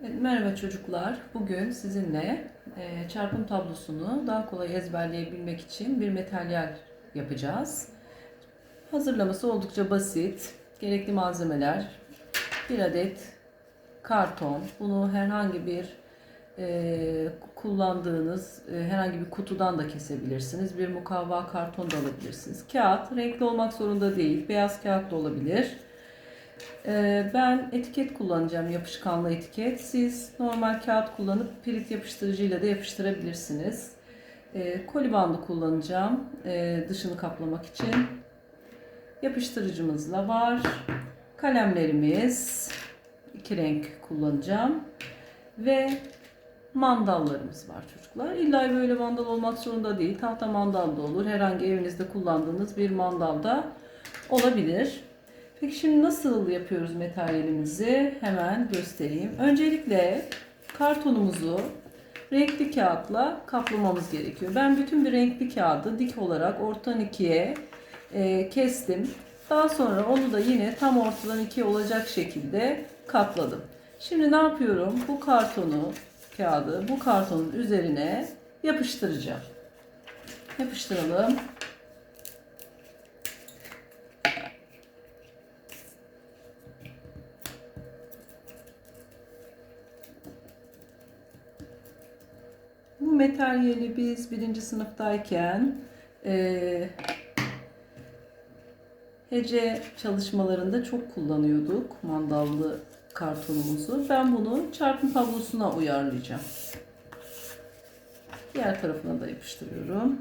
Merhaba çocuklar. Bugün sizinle e, çarpım tablosunu daha kolay ezberleyebilmek için bir materyal yapacağız. Hazırlaması oldukça basit. Gerekli malzemeler bir adet karton. Bunu herhangi bir e, kullandığınız e, herhangi bir kutudan da kesebilirsiniz. Bir mukavva karton da alabilirsiniz. Kağıt renkli olmak zorunda değil. Beyaz kağıt da olabilir. Ee, Ben etiket kullanacağım, yapışkanlı etiket. Siz normal kağıt kullanıp pirit yapıştırıcıyla da yapıştırabilirsiniz. Ee, Koli bandı kullanacağım ee, dışını kaplamak için. Yapıştırıcımız da var. Kalemlerimiz, iki renk kullanacağım. Ve mandallarımız var çocuklar. İlla böyle mandal olmak zorunda değil. Tahta mandal da olur. Herhangi evinizde kullandığınız bir mandal da olabilir. Peki şimdi nasıl yapıyoruz materyalimizi? Hemen göstereyim. Öncelikle kartonumuzu renkli kağıtla kaplamamız gerekiyor. Ben bütün bir renkli kağıdı dik olarak ortadan ikiye e, kestim. Daha sonra onu da yine tam ortadan ikiye olacak şekilde katladım. Şimdi ne yapıyorum? Bu kartonu, kağıdı bu kartonun üzerine yapıştıracağım. Yapıştıralım. Materyali biz birinci sınıftayken eee, hece çalışmalarında çok kullanıyorduk mandallı kartonumuzu. Ben bunu çarpım tablosuna uyarlayacağım. Diğer tarafına da yapıştırıyorum.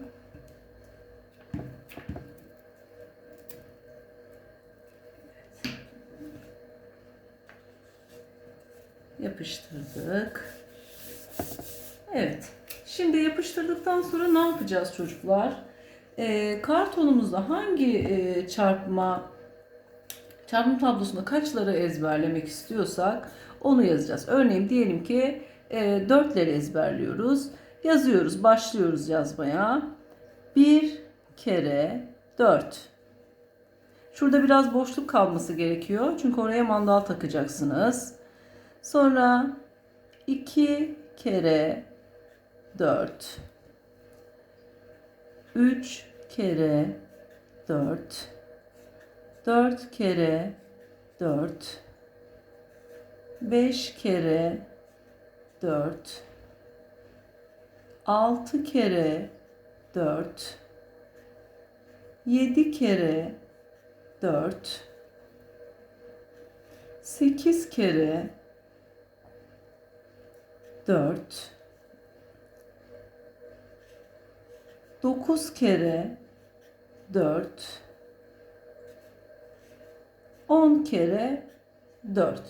Yapıştırdık. Evet. Şimdi yapıştırdıktan sonra ne yapacağız çocuklar? Ee, kartonumuzda hangi e, çarpma çarpım tablosunda kaçları ezberlemek istiyorsak onu yazacağız. Örneğin diyelim ki e, dörtleri ezberliyoruz. Yazıyoruz, başlıyoruz yazmaya. Bir kere dört. Şurada biraz boşluk kalması gerekiyor. Çünkü oraya mandal takacaksınız. Sonra iki kere 4 3 kere 4 4 kere 4 5 kere 4 6 kere 4 7 kere 4 8 kere 4 9 kere 4 10 kere 4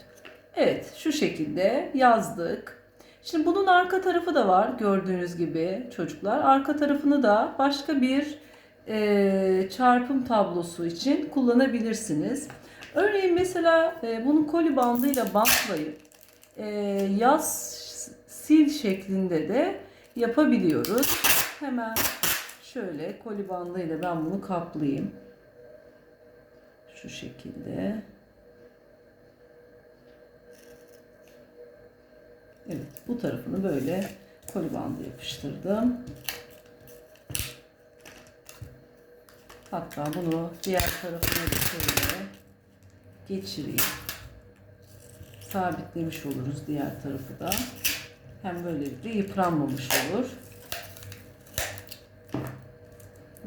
Evet şu şekilde yazdık. Şimdi bunun arka tarafı da var gördüğünüz gibi çocuklar. Arka tarafını da başka bir e, çarpım tablosu için kullanabilirsiniz. Örneğin mesela e, bunu koli bandıyla bantlayıp e, yaz sil şeklinde de yapabiliyoruz. Hemen şöyle koli bandıyla ben bunu kaplayayım. Şu şekilde. Evet bu tarafını böyle koli bandı yapıştırdım. Hatta bunu diğer tarafına da şöyle geçireyim. Sabitlemiş oluruz diğer tarafı da. Hem böylelikle yıpranmamış olur.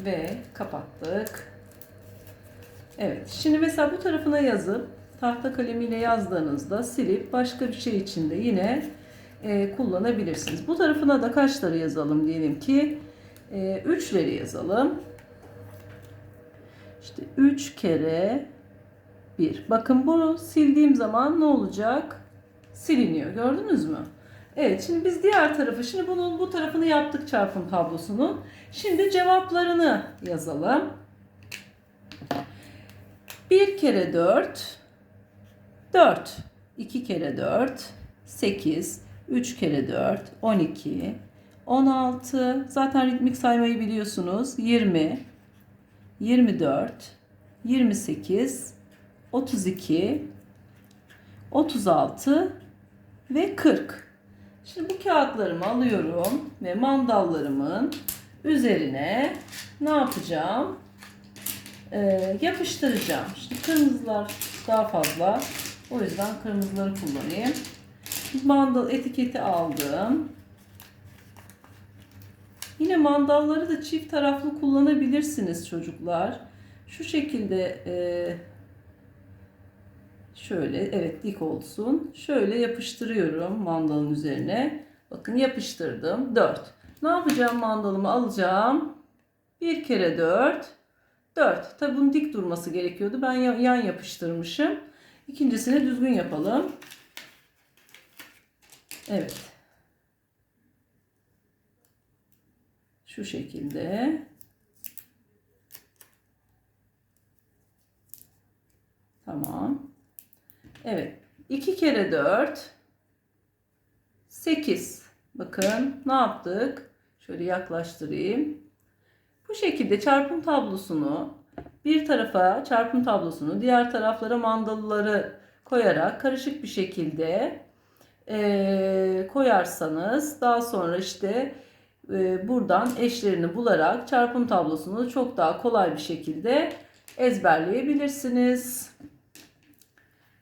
Ve kapattık. Evet. Şimdi mesela bu tarafına yazıp tahta kalemiyle yazdığınızda silip başka bir şey içinde yine e, kullanabilirsiniz. Bu tarafına da kaçları yazalım diyelim ki e, üçleri yazalım. İşte 3 kere 1. Bakın bunu sildiğim zaman ne olacak? Siliniyor. Gördünüz mü? Evet şimdi biz diğer tarafı şimdi bunun bu tarafını yaptık çarpım tablosunun. Şimdi cevaplarını yazalım. 1 kere 4 4 2 kere 4 8 3 kere 4 12 16 zaten ritmik saymayı biliyorsunuz. 20 24 28 32 36 ve 40. Şimdi bu kağıtlarımı alıyorum ve mandallarımın üzerine ne yapacağım? Ee, yapıştıracağım. Şimdi kırmızılar daha fazla. O yüzden kırmızıları kullanayım. Mandal etiketi aldım. Yine mandalları da çift taraflı kullanabilirsiniz çocuklar. Şu şekilde e, şöyle evet dik olsun. Şöyle yapıştırıyorum mandalın üzerine. Bakın yapıştırdım. 4. Ne yapacağım mandalımı alacağım. Bir kere 4. 4. Tabi bunun dik durması gerekiyordu. Ben ya- yan yapıştırmışım. İkincisini düzgün yapalım. Evet. Şu şekilde. Tamam. Evet. 2 kere 4 8. Bakın ne yaptık? Şöyle yaklaştırayım. Bu şekilde çarpım tablosunu bir tarafa çarpım tablosunu diğer taraflara mandalıları koyarak karışık bir şekilde eee, koyarsanız daha sonra işte e, buradan eşlerini bularak çarpım tablosunu çok daha kolay bir şekilde ezberleyebilirsiniz.